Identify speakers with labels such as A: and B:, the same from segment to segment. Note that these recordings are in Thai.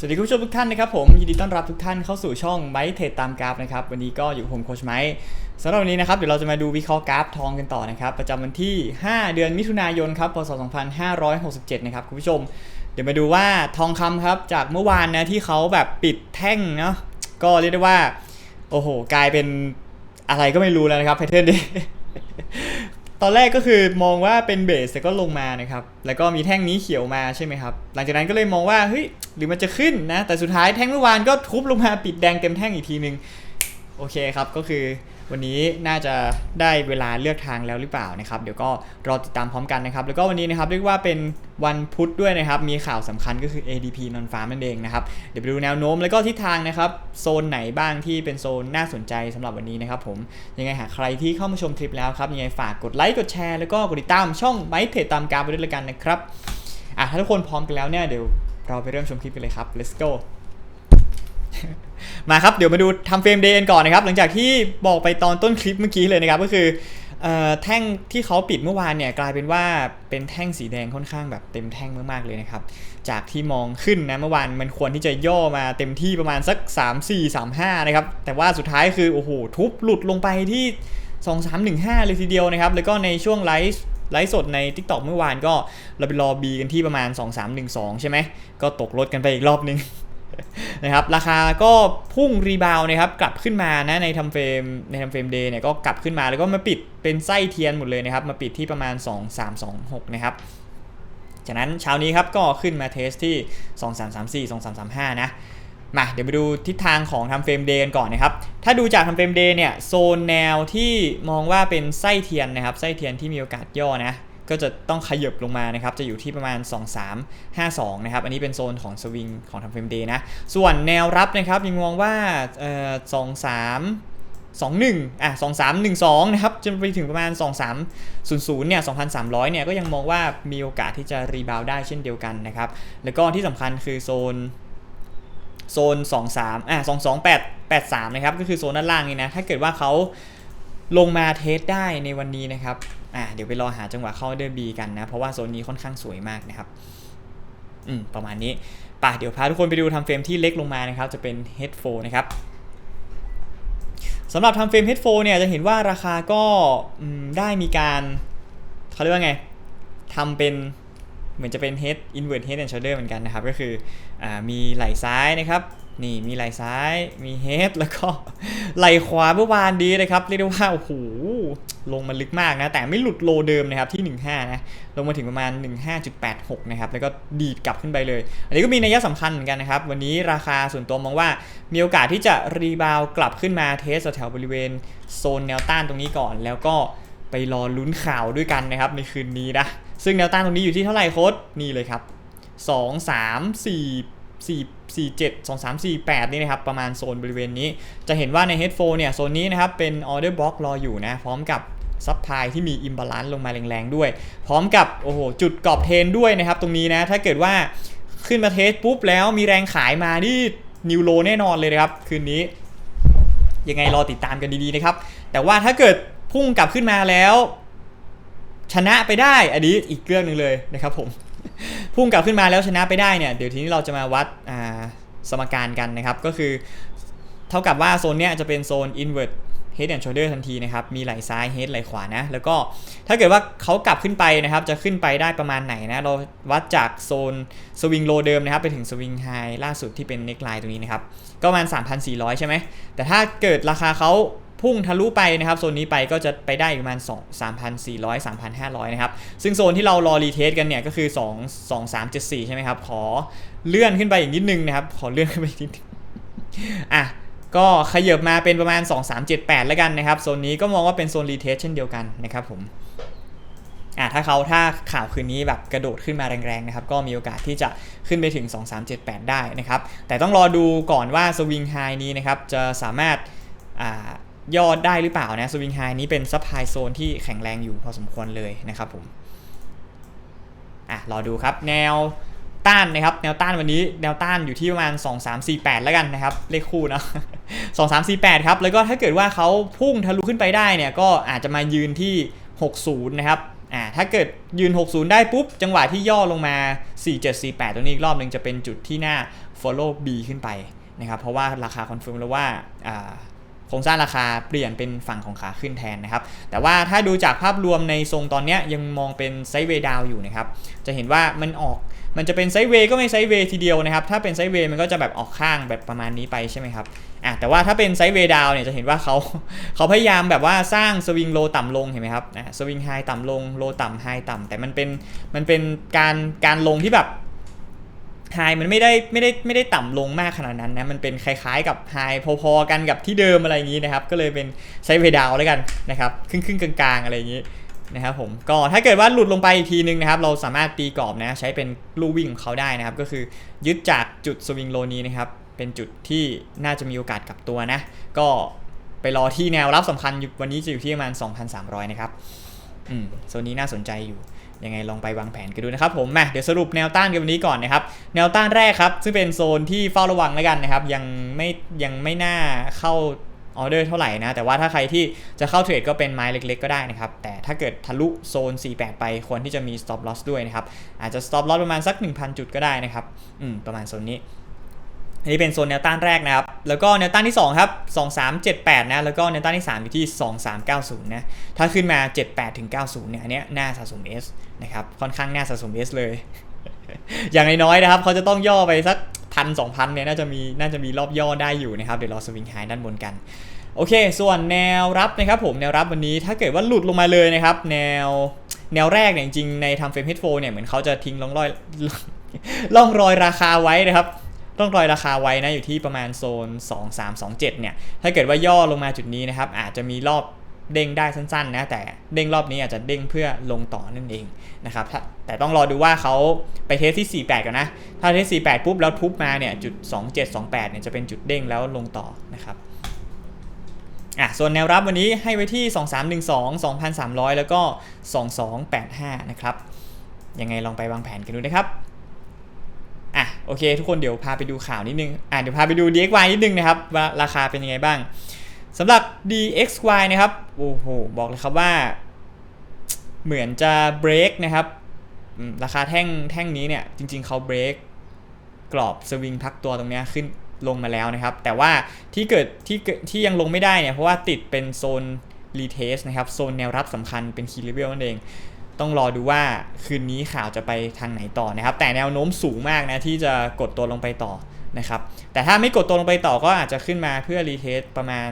A: สวัสดีคุณผู้ชมทุกท่านนะครับผมยินดีต้อนรับทุกท่านเข้าสู่ช่องไบเทรดตามกราฟนะครับวันนี้ก็อยู่กับผมโคชไมค์สำหรับวันนี้นะครับเดี๋ยวเราจะมาดูวิเคราะห์กราฟทองกันต่อนะครับประจำวันที่ 5 เดือนมิถุนายนครับพศ 2567 นะครับคุณผู้ชม เดี๋ยวมาดูว่าทองคำครับจากเมื่อวานนะที่เขาแบบปิดแท่งเนาะก็เรียกได้ว่า โอ้โห กลายเป็นอะไรก็ไม่รู้แล้วนะครับแพทเทิร์นนี้ ตอนแรกก็คือมองว่าเป็นเบสแต่ก็ลงมานะครับ แล้วก็มีแท่งนี้เขียวมาใช่ไหมครับ หลังจากนั้นก็เลยมองว่าเฮ้ยหรือมันจะขึ้นนะ แต่สุดท้ายแท่งเมื่อวานก็ทุบลงมาปิดแดงเต็มแท่งอีกทีนึง โอเคครับก็คือ วันนี้น่าจะได้เวลาเลือกทางแล้วหรือเปล่านะครับเดี๋ยวก็รอติดตามพร้อมกันนะครับ แล้วก็วันนี้นะครับเรียกว่าเป็นวันพุธด้วยนะครับ มีข่าวสำคัญก็คือ ADP non farm นั่นเองนะครับ เดี๋ยวไปดูแนวโน้มแล้วก็ทิศทางนะครับ โซนไหนบ้างที่เป็นโซนน่าสนใจสำหรับวันนี้นะครับผม ยังไงหากใครที่เข้ามาชมคลิปแล้วครับ ยังไงฝากกดไลค์กดแชร์แล้วก็กดติดตามช่องไมค์เทรดตามการไปด้วยละกันนะครับอะถ้าทุกคนพร้อมกันแล้วเนี่ยเดี๋ยวเราไปเริ่มชมคลิปกันเลยครับ let's go มาครับเดี๋ยวมาดูทำเฟรมเดย์กันก่อนนะครับ หลังจากที่บอกไปตอนต้นคลิปเมื่อกี้เลยนะครับ ก็คือเอ่อแท่งที่เขาปิดเมื่อวานเนี่ยกลายเป็นว่าเป็นแท่งสีแดงค่อนข้างแบบเต็มแท่งมากๆเลยนะครับ จากที่มองขึ้นนะเมื่อวานมันควรที่จะย่อมาเต็มที่ประมาณสัก 3 4 3 5 นะครับ แต่ว่าสุดท้ายคือโอ้โหทุบหลุดลงไปที่ 2 3 1 5 เลยทีเดียวนะครับ แล้วก็ในช่วงไลฟ์ไลฟ์สดใน TikTok เมื่อวานก็เราไปรอบีกันที่ประมาณ 2 3 1 2 ใช่ไหมก็ตกรถกันไปอีกรอบนึง นะครับราคาก็พุ่งรีบาวนะครับกลับขึ้นมานะในทำเฟรมในทำเฟรมเดย์เนี่ยก็กลับขึ้นมาแล้วก็มาปิดเป็นไส้เทียนหมดเลยนะครับมาปิดที่ประมาณ 2 3 2 6 นะครับจากนั้นเช้านี้ครับก็ขึ้นมาเทสที่ 2 3 3 4 2 3 3 5 นะมาเดี๋ยวไปดูทิศทางของทำเฟรมเดย์กันก่อนนะครับ ถ้าดูจากทำเฟรมเดย์เนี่ยโซนแนวที่มองว่าเป็นไส้เทียนนะครับไส้เทียนที่มีโอกาสย่อนะ ก็จะต้องขยับลงมานะครับ จะอยู่ที่ประมาณ 2 3 5 2 นะครับ อันนี้เป็นโซนของสวิงของทำเฟรมเดย์นะ ส่วนแนวรับนะครับยังมองว่าเอ่อ2 3 2 1อะ2 3 1 2 นะครับจนไปถึงประมาณ 2 3 0 0 เนี่ย 2,300 เนี่ย ก็ยังมองว่ามีโอกาสที่จะรีบาวได้เช่นเดียวกันนะครับ แล้วก็ที่สำคัญคือโซนโซน 2 3อะ2 2 8 8 3 นะครับ ก็คือโซนด้านล่างนี่นะ ถ้าเกิดว่าเขาลงมาเทสได้ในวันนี้นะครับ อ่าเดี๋ยวไปรอหาจังหวะเข้าเดอร์บีกันนะ เพราะว่าโซนนี้ค่อนข้างสวยมากนะครับ อืม ประมาณนี้ป่ะเดี๋ยวพาทุกคนไปดูทำเฟรมที่เล็กลงมานะครับ จะเป็น Head 4นะครับสำหรับทำเฟรม Head 4เนี่ยจะเห็นว่าราคาก็ได้มีการเขาเรียกว่าไงทำเป็นเหมือนจะเป็น head invert head and shoulder เหมือนกันนะครับ ก็คืออมีไหล่ซ้ายนะครับ นี่มีไหลซ้ายมี head แล้วก็ไหลขวาเมื่อวานดีนะครับเรียกได้ว่าโอ้โหลงมาลึกมากนะ แต่ไม่หลุดโลเดิมนะครับที่ 15 นะ ลงมาถึงประมาณ 15.86 นะครับ แล้วก็ดีดกลับขึ้นไปเลย อันนี้ก็มีนัยสำคัญเหมือนกันนะครับ วันนี้ราคาส่วนตัวมองว่ามีโอกาสที่จะรีบาวกลับขึ้นมาเทสแถวบริเวณโซนแนวต้านตรงนี้ก่อน แล้วก็ไปรอลุ้นข่าวด้วยกันนะครับในคืนนี้นะ ซึ่งแนวต้านตรงนี้อยู่ที่เท่าไหร่โค้ดนี่เลยครับ 2 3 4 4 4 7 2 3 4 8 นี่นะครับ ประมาณโซนบริเวณนี้ จะเห็นว่าใน headphone เนี่ย โซนนี้นะครับ เป็น order block รออยู่นะ พร้อมกับซัพพลายที่มี imbalance ลงมาแรงๆด้วย พร้อมกับ โอ้โห จุดกรอบเทนด้วยนะครับ ตรงนี้นะ ถ้าเกิดว่าขึ้นมาเทสปุ๊บแล้วมีแรงขายมานี่นิวโลแน่นอนเลยนะครับ คืนนี้ ยังไงรอติดตามกันดีๆนะครับ แต่ว่าถ้าเกิดพุ่งกลับขึ้นมาแล้ว ชนะไปได้อันนี้อีกเรื่องหนึ่งเลยนะครับผม พุ่งกลับขึ้นมาแล้วชนะไปได้เนี่ยเดี๋ยวทีนี้เราจะมาวัดสมการกันนะครับ ก็คือ เท่ากับว่าโซนเนี้ยจะเป็นโซน invert head and shoulder ทันทีนะครับ มีไหล่ซ้าย head ไหล่ขวานะ แล้วก็ถ้าเกิดว่าเขากลับขึ้นไปนะครับ จะขึ้นไปได้ประมาณไหนนะ เราวัดจากโซนสวิงโลเดิมนะครับ ไปถึงสวิงไฮล่าสุดที่เป็น neckline ตรงนี้นะครับ ก็ประมาณ 3,400 ใช่ไหม แต่ถ้าเกิดราคาเขา พุ่งทะลุไปนะครับโซนนี้ไปก็จะไปได้อีกประมาณ2 3,400 3,500 นะครับ ซึ่งโซนที่เรารอรีเทสกันเนี่ยก็คือ 2 2 3 7 4 ใช่ไหมครับ ขอเลื่อนขึ้นไปอีกนิดนึงนะครับ ขอเลื่อนขึ้นไปอีกนิดนึงอะก็ขยับมาเป็นประมาณ 2 3 7 8 แล้วกันนะครับโซนนี้ก็มองว่าเป็นโซนรีเทสเช่นเดียวกันนะครับผมอะถ้าเขาถ้าข่าวคืนนี้แบบกระโดดขึ้นมาแรงๆนะครับก็มีโอกาสที่จะขึ้นไปถึง 2 3 7 8 ได้นะครับ แต่ต้องรอดูก่อนว่าสวิงไฮนี้นะครับจะสามารถอ่า ยอดได้หรือเปล่านะสวิงไฮนี้เป็นซัพพลายโซนที่แข็งแรงอยู่พอสมควรเลยนะครับผมอะรอดูครับแนวต้านนะครับแนวต้านวันนี้แนวต้านอยู่ที่ประมาณ 2 3 4 8 แล้วกันนะครับเลขคู่เนาะ2 3 4 8 ครับแล้วก็ถ้าเกิดว่าเขาพุ่งทะลุขึ้นไปได้เนี่ยก็อาจจะมายืนที่ 60 นะครับอ่าถ้าเกิดยืน 60 ได้ปุ๊บ จังหวะที่ย่อลงมา 4748 ตรงนี้อีกรอบหนึ่งจะเป็นจุดที่หน้า follow B ขึ้นไปนะครับเพราะว่าราคาคอนเฟิร์มแล้วว่าอ่า โครงสร้างราคาเปลี่ยนเป็นฝั่งของขาขึ้นแทนนะครับ แต่ว่าถ้าดูจากภาพรวมในทรงตอนนี้ยังมองเป็นไซด์เวย์ดาวอยู่นะครับ จะเห็นว่ามันออกมันจะเป็นไซด์เวย์ก็ไม่ไซด์เวย์ทีเดียวนะครับ ถ้าเป็นไซด์เวย์มันก็จะแบบออกข้างแบบประมาณนี้ไปใช่ไหมครับอะแต่ว่าถ้าเป็นไซด์เวย์ดาวเนี่ยจะเห็นว่าเขาเขาพยายามแบบว่าสร้างสวิงโลต่ำลงเห็นไหมครับอะสวิงไฮต่ำลงโลต่ำไฮต่ำแต่มันเป็นมันเป็นการการลงที่แบบ ไฮมันไม่ได้ไม่ได้ไม่ได้ต่ำลงมากขนาดนั้นนะมันเป็นคล้ายๆ กับไฮพอๆกันกับที่เดิมอะไรอย่างนี้นะครับ ก็เลยเป็นไซด์เวดาวแล้วกันนะครับครึ่งๆกลางๆ อะไรอย่างนี้นะครับผมก็ถ้าเกิดว่าหลุดลงไปอีกทีนึงนะครับ เราสามารถตีกรอบนะใช้เป็นลู่วิ่งของเขาได้นะครับ ก็คือยึดจากจุดสวิงโลนี้นะครับเป็นจุดที่น่าจะมีโอกาสกลับตัวนะ ก็ไปรอที่แนวรับสำคัญวันนี้จะอยู่ที่ประมาณ 2,300 นะครับอืมโซนนี้น่าสนใจอยู่ ยังไงลองไปวางแผนกันดูนะครับผมมาเดี๋ยวสรุปแนวต้านกันวันนี้ก่อนนะครับแนวต้านแรกครับ ซึ่งเป็นโซนที่เฝ้าระวังแล้วกันนะครับ ยังไม่ยังไม่น่าเข้าออเดอร์เท่าไหร่นะ แต่ว่าถ้าใครที่จะเข้าเทรดก็เป็นไม้เล็กๆ ก็ได้นะครับ แต่ถ้าเกิดทะลุโซน 48 ไปควรที่จะมี stop loss ด้วยนะครับ อาจจะ stop loss ประมาณสัก 1,000 จุดก็ได้นะครับ อืม ประมาณโซนนี้ อันนี้เป็นโซนแนวต้านแรกนะครับ แล้วก็แนวต้านที่ 2 ครับ 2378 นะ แล้วก็แนวต้านที่ 3 อยู่ที่ 2390 นะ ถ้าขึ้นมา 78ถึง90 เนี่ย อันนี้น่าสะสม S นะครับ ค่อนข้างน่าสะสม S เลย อย่างน้อยๆนะครับ เขาจะต้องย่อไปสักพันสองพันเนี่ย น่าจะมี น่าจะมีรอบย่อได้อยู่นะครับ เดี๋ยวรอสวิงไฮด้านบนกัน โอเค ส่วนแนวรับนะครับผม แนวรับวันนี้ ถ้าเกิดว่าหลุดลงมาเลยนะครับ แนว แนวแรกเนี่ยจริงๆในทำเฟรมเฮดโฟเนี่ย เหมือนเขาจะทิ้งร่องรอยร่องรอยราคาไว้นะครับ ต้องรอยราคาไว้นะอยู่ที่ประมาณโซน 2 3 2 7 เนี่ย ถ้าเกิดว่าย่อลงมาจุดนี้นะครับอาจจะมีรอบเด้งได้สั้นๆนะแต่เด้งรอบนี้อาจจะเด้งเพื่อลงต่อนั่นเองนะครับแต่ต้องรอดูว่าเขาไปเทสที่ 48ก่อนนะ ถ้าเทส 48 ปุ๊บแล้วทุบมาเนี่ยจุด 2728 เนี่ยจะเป็นจุดเด้งแล้วลงต่อนะครับอะส่วนแนวรับวันนี้ให้ไว้ที่ 2312 2,300 แล้วก็ 2285 นะครับยังไงลองไปวางแผนกันดูนะครับ โอเค ทุกคนเดี๋ยวพาไปดูข่าวนิดนึงอะเดี๋ยวพาไปดู DXY นิดนึงนะครับว่าราคาเป็นยังไงบ้างสำหรับ DXY นะครับโอ้โหบอกเลยครับว่า เหมือนจะ break นะครับราคาแท่งแท่งนี้เนี่ยจริง ๆเขา break กรอบสวิงพักตัวตรงเนี้ยขึ้นลงมาแล้วนะครับ แต่ว่าที่เกิดที่เกิดที่ยังลงไม่ได้เนี่ยเพราะว่าติดเป็นโซน retest นะครับ โซนแนวรับสำคัญเป็น key level นั่นเอง ต้องรอดูว่าคืนนี้ข่าวจะไปทางไหนต่อนะครับ แต่แนวโน้มสูงมากนะที่จะกดตัวลงไปต่อนะครับแต่ถ้าไม่กดตัวลงไปต่อก็อาจจะขึ้นมาเพื่อรีเทสประมาณ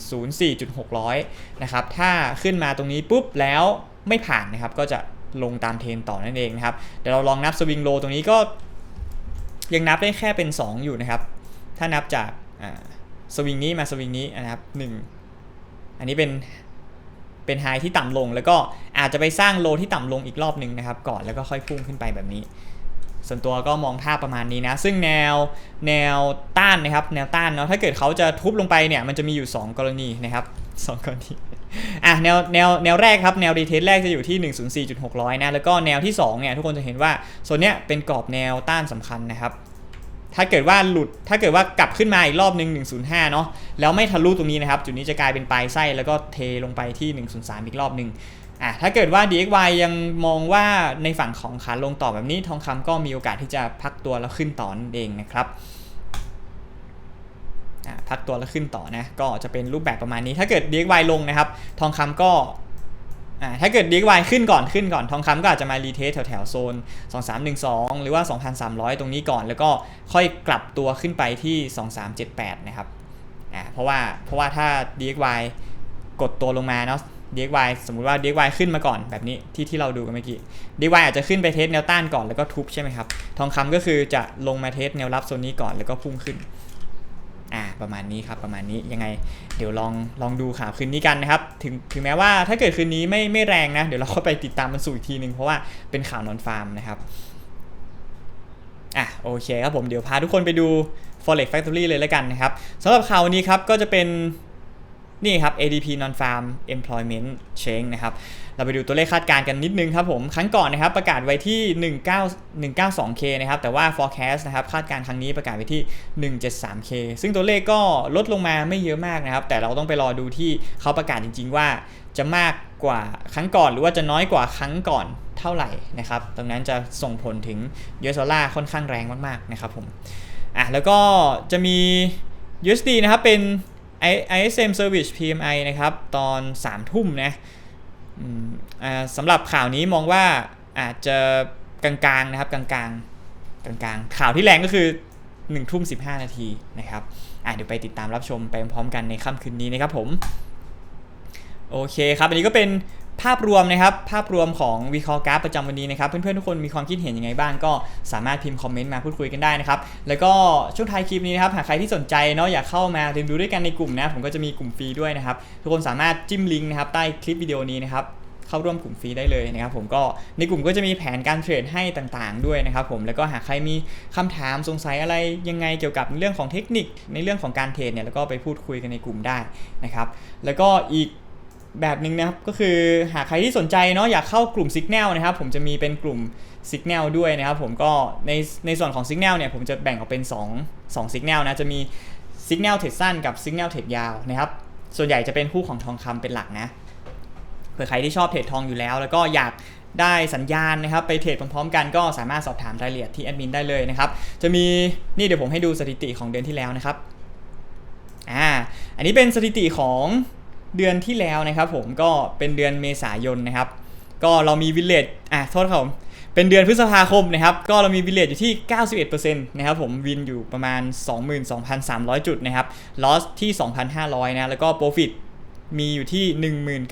A: 104.600นะครับถ้าขึ้นมาตรงนี้ปุ๊บแล้วไม่ผ่านนะครับก็จะลงตามเทรนต่อนั่นเองนะครับเดี๋ยวเราลองนับสวิงโลตรงนี้ก็ ยังนับได้แค่เป็น 2 อยู่นะครับ ถ้านับจากสวิงนี้มาสวิงนี้นะครับ 1 อันนี้เป็น เป็นไฮที่ต่ำลง แล้วก็อาจจะไปสร้างโลที่ต่ำลงอีกรอบหนึ่งนะครับ ก่อนแล้วก็ค่อยพุ่งขึ้นไปแบบนี้ ส่วนตัวก็มองภาพประมาณนี้นะ ซึ่งแนวแนวต้านนะครับ แนวต้านเนาะถ้าเกิดเขาจะทุบลงไปเนี่ยมันจะมีอยู่ 2 กรณีนะครับสองกรณีอะแนวแนวแนวแรกครับแนวรีเทสแรกจะอยู่ที่ 104.600นะแล้วก็แนวที่2เนี่ยทุกคนจะเห็นว่าโซนเนี้ยเป็นกรอบแนวต้านสำคัญนะครับ ถ้าเกิดว่าหลุดถ้าเกิดว่ากลับขึ้นมาอีกรอบหนึ่ง105 เนาะแล้วไม่ทะลุตรงนี้นะครับ จุดนี้จะกลายเป็นปลายไส้แล้วก็เทลงไปที่ 103 อีกรอบหนึ่งอะถ้าเกิดว่า DXY ยังมองว่าในฝั่งของขาลงต่อแบบนี้ทองคำก็มีโอกาสที่จะพักตัวแล้วขึ้นต่อนั่นเองนะครับอะพักตัวแล้วขึ้นต่อนะก็จะเป็นรูปแบบประมาณนี้ ถ้าเกิด DXY ลงนะครับ ทองคำก็ อ่าถ้าเกิด DXY ขึ้นก่อนขึ้นก่อนทองคำก็อาจจะมารีเทสแถวๆโซน 2312 หรือว่า 2,300 ตรงนี้ก่อน แล้วก็ค่อยกลับตัวขึ้นไปที่ 2378 นะครับอ่าเพราะว่าเพราะว่าถ้า DXY กดตัวลงมาเนาะ DXY สมมุติว่า DXY ขึ้นมาก่อนแบบนี้ที่ที่เราดูกันเมื่อกี้ DXY อาจจะขึ้นไปเทสแนวต้านก่อนแล้วก็ทุบใช่ไหมครับทองคำก็คือจะลงมาเทสแนวรับโซนนี้ก่อนแล้วก็พุ่งขึ้น ประมาณนี้ครับประมาณนี้ยังไง เดี๋ยวลองลองดูข่าวคืนนี้กันนะครับ ถึงถึงแม้ว่าถ้าเกิดคืนนี้ไม่ไม่แรงนะ เดี๋ยวเราก็ไปติดตามมันสู่อีกทีหนึ่งเพราะว่าเป็นข่าวนอนฟาร์มนะครับอะโอเคครับผมเดี๋ยวพาทุกคนไปดู Forex Factory เลยแล้วกันนะครับสำหรับข่าววันนี้ครับก็จะเป็น นี่ครับ ADP Non Farm Employment Change นะครับ เราไปดูตัวเลขคาดการณ์กันนิดนึงครับผม ครั้งก่อนนะครับประกาศไว้ที่ 19 192K นะครับ แต่ว่า forecast นะครับคาดการณ์ครั้งนี้ประกาศไว้ที่ 173K ซึ่งตัวเลขก็ลดลงมาไม่เยอะมากนะครับ แต่เราต้องไปรอดูที่เขาประกาศจริง ๆ ว่าจะมากกว่าครั้งก่อนหรือว่าจะน้อยกว่าครั้งก่อนเท่าไหร่นะครับ ตรงนั้นจะส่งผลถึง US ดอลลาร์ค่อนข้างแรงมากๆนะครับผม อะแล้วก็จะมี USD นะครับเป็น ISM Service PMI นะครับ ตอน 3 ทุ่มนะสำหรับข่าวนี้มองว่าอาจจะกลางๆนะครับกลางๆกลางๆ ข่าวที่แรงก็คือ1ทุ่ม15 นาทีนะครับเดี๋ยวไปติดตามรับชมไปพร้อมกันในค่ำคืนนี้นะครับผม โอเคครับ อันนี้ก็เป็น ภาพรวมนะครับภาพรวมของวิเคราะห์กราฟประจำวันนี้นะครับเพื่อนๆทุกคนมีความคิดเห็นยังไงบ้างก็สามารถพิมพ์คอมเมนต์มาพูดคุยกันได้นะครับแล้วก็ช่วงท้ายคลิปนี้นะครับหากใครที่สนใจเนาะอยากเข้ามาเรียนรู้ด้วยกันในกลุ่มนะผมก็จะมีกลุ่มฟรีด้วยนะครับทุกคนสามารถจิ้มลิงก์นะครับใต้คลิปวิดีโอนี้นะครับเข้าร่วมกลุ่มฟรีได้เลยนะครับผมก็ในกลุ่มก็จะมีแผนการเทรดให้ต่างๆ ด้วยนะครับผมแล้วก็หากใครมีคำถามสงสัยอะไรยังไงเกี่ยวกับเรื่องของเทคนิคในเรื่องของการเทรดเนี่ยแล้วก็ไปพูดคุยกันในกลุ่มได้นะครับแล้วก็อีก แบบหนึ่งนะครับก็คือหากใครที่สนใจเนาะอยากเข้ากลุ่ม Signal นะครับผมจะมีเป็นกลุ่ม Signal ด้วยนะครับผมก็ในในส่วนของ Signal เนี่ยผมจะแบ่งออกเป็น 2 2 Signal นะจะมี Signal เทรดสั้นกับ Signal เทรดยาวนะครับส่วนใหญ่จะเป็นคู่ของทองคำเป็นหลักนะเผื่อใครที่ชอบเทรดทองอยู่แล้ว แล้วก็อยากได้สัญญาณนะครับไปเทรดพร้อมๆกันก็สามารถสอบถามรายละเอียดที่แอดมินได้เลยนะครับจะมีนี่เดี๋ยวผมให้ดูสถิติของเดือนที่แล้วนะครับอ่าอันนี้เป็นสถิติของ เดือนที่แล้วนะครับผมก็เป็นเดือนเมษายนนะครับ ก็เรามีวิลเลจอะโทษครับผมเป็นเดือนพฤษภาคมนะครับก็เรามีวิลเลจอยู่ที่ 91%นะครับผมวินอยู่ประมาณ 22,300 จุดนะครับลอสที่ 2,500 นะแล้วก็โปรฟิตมีอยู่ที่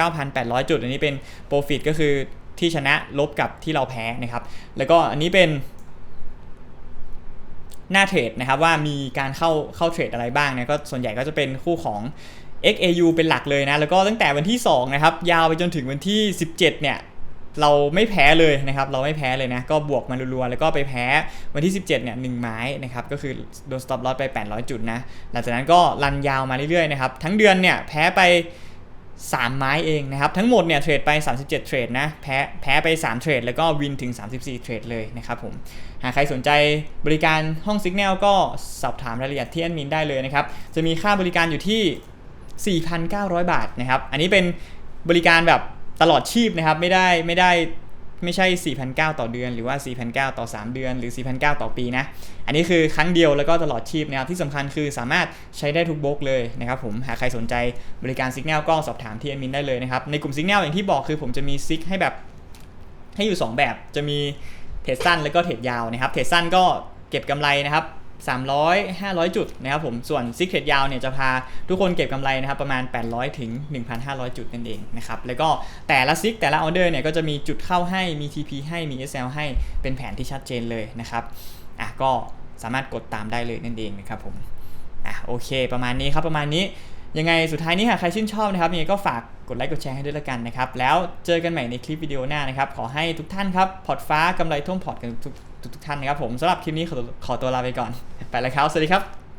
A: 19,800 จุด อันนี้เป็นโปรฟิตก็คือที่ชนะลบกับที่เราแพ้นะครับ แล้วก็อันนี้เป็นหน้าเทรดนะครับว่ามีการเข้าเข้าเทรดอะไรบ้างนะก็ส่วนใหญ่ก็จะเป็นคู่ของ XAU เป็นหลักเลยนะ แล้วก็ตั้งแต่วันที่2นะครับยาวไปจนถึงวันที่ 17 เนี่ยเราไม่แพ้เลยนะครับ เราไม่แพ้เลยนะ ก็บวกมารัวๆ แล้วก็ไปแพ้วันที่ 17 เนี่ยหนึ่งไม้นะครับ ก็คือโดน stop loss ไป 800 จุดนะ หลังจากนั้นก็รันยาวมาเรื่อยๆ นะครับ ทั้งเดือนเนี่ยแพ้ไป 3 ไม้เองนะครับ ทั้งหมดเนี่ยเทรดไป 37 เทรดนะ แพ้แพ้ไป 3 เทรด แล้วก็วินถึง 34 เทรดเลยนะครับผม หากใครสนใจบริการห้อง Signal ก็สอบถามรายละเอียดที่แอดมินได้เลยนะครับ จะมีค่าบริการอยู่ที่ 4,900 บาทนะครับ อันนี้เป็นบริการแบบตลอดชีพนะครับ ไม่ได้ไม่ได้ไม่ใช่ 4,900 ต่อเดือน หรือว่า 4,900 ต่อ 3 เดือน หรือ 4,900 ต่อปีนะ อันนี้คือครั้งเดียวแล้วก็ตลอดชีพนะครับ ที่สำคัญคือสามารถใช้ได้ทุกบล็อกเลยนะครับผม หากใครสนใจบริการ Signal ก็สอบถามที่แอดมินได้เลยนะครับ ในกลุ่ม Signal อย่างที่บอกคือผมจะมีซิกให้แบบให้อยู่ 2 แบบ จะมีเทรดสั้นแล้วก็เทรดยาวนะครับ เทรดสั้นก็เก็บกำไรนะครับ 300 500 จุดนะครับผมส่วนซิกเก็ตยาวเนี่ยจะพาทุกคนเก็บกำไรนะครับประมาณ 800 ถึง 1,500 จุดนั่นเองนะครับแล้วก็แต่ละซิกแต่ละออเดอร์เนี่ยก็จะมีจุดเข้าให้มี TP ให้มี SL ให้เป็นแผนที่ชัดเจนเลยนะครับอะก็สามารถกดตามได้เลยนั่นเองนะครับผมอะโอเค ประมาณนี้ครับประมาณนี้ ยังไงสุดท้ายนี้หากใครชื่นชอบนะครับยังไงก็ฝากกดไลค์กดแชร์ให้ด้วยละกันนะครับ แล้วเจอกันใหม่ในคลิปวิดีโอหน้านะครับ ขอให้ทุกท่านครับ พอร์ตฟ้ากำไรท่วมพอร์ตกันทุกทุกท่านนะครับผมสำหรับคลิปนี้ขอตัวขอตัวลาไปก่อน ไปแล้วครับ สวัสดีครับ